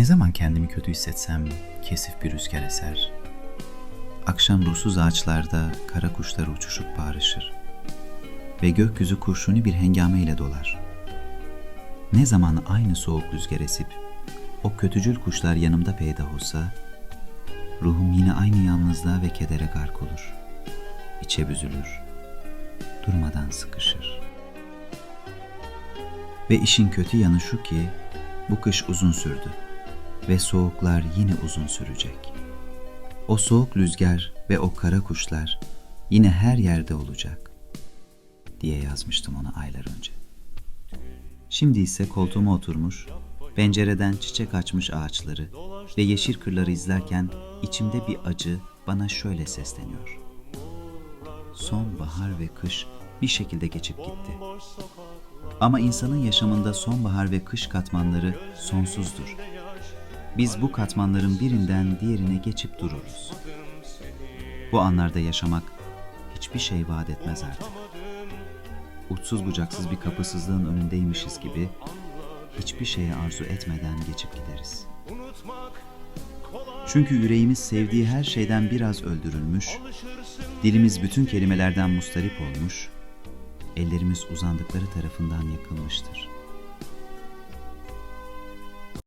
Ne zaman kendimi kötü hissetsem kesif bir rüzgar eser. Akşam ruhsuz ağaçlarda kara kuşlar uçuşup bağrışır. Ve gökyüzü kurşuni bir hengame ile dolar. Ne zaman aynı soğuk rüzgar esip o kötücül kuşlar yanımda peyda olsa, ruhum yine aynı yalnızlığa ve kedere gark olur. İçe büzülür, durmadan sıkışır. Ve işin kötü yanı şu ki, bu kış uzun sürdü ve soğuklar yine uzun sürecek. O soğuk rüzgar ve o kara kuşlar yine her yerde olacak diye yazmıştım ona aylar önce. Şimdi ise koltuğuma oturmuş, pencereden çiçek açmış ağaçları ve yeşil kırları izlerken içimde bir acı bana şöyle sesleniyor. Sonbahar ve kış bir şekilde geçip gitti. Ama insanın yaşamında sonbahar ve kış katmanları sonsuzdur. Biz bu katmanların birinden diğerine geçip dururuz. Bu anlarda yaşamak hiçbir şey vaat etmez artık. Uçsuz bucaksız bir kapısızlığın önündeymişiz gibi hiçbir şeye arzu etmeden geçip gideriz. Çünkü yüreğimiz sevdiği her şeyden biraz öldürülmüş, dilimiz bütün kelimelerden mustarip olmuş, ellerimiz uzandıkları tarafından yakılmıştır.